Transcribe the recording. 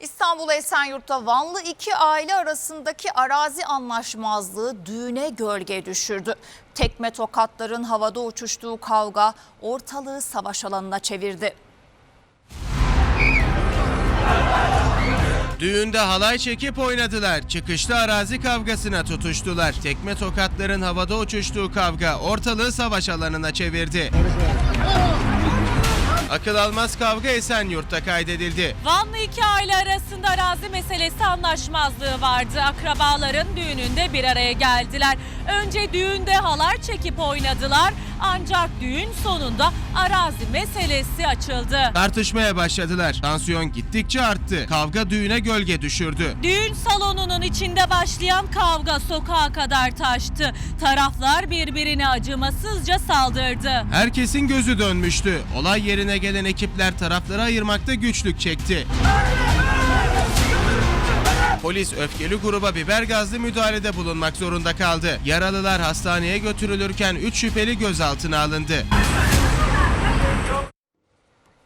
İstanbul Esenyurt'ta Vanlı iki aile arasındaki arazi anlaşmazlığı düğüne gölge düşürdü. Tekme tokatların havada uçuştuğu kavga ortalığı savaş alanına çevirdi. Düğünde halay çekip oynadılar. Çıkışta arazi kavgasına tutuştular. Tekme tokatların havada uçuştuğu kavga ortalığı savaş alanına çevirdi. Akıl almaz kavga Esenyurt'ta kaydedildi. Vanlı iki aile arasında arazi meselesi anlaşmazlığı vardı. Akrabaların düğününde bir araya geldiler. Önce düğünde halar çekip oynadılar. Ancak düğün sonunda arazi meselesi açıldı. Tartışmaya başladılar. Tansiyon gittikçe arttı. Kavga düğüne gölge düşürdü. Düğün salonunun içinde başlayan kavga sokağa kadar taştı. Taraflar birbirine acımasızca saldırdı. Herkesin gözü dönmüştü. Olay yerine gelen ekipler tarafları ayırmakta güçlük çekti. Polis öfkeli gruba biber gazlı müdahalede bulunmak zorunda kaldı. Yaralılar hastaneye götürülürken 3 şüpheli gözaltına alındı.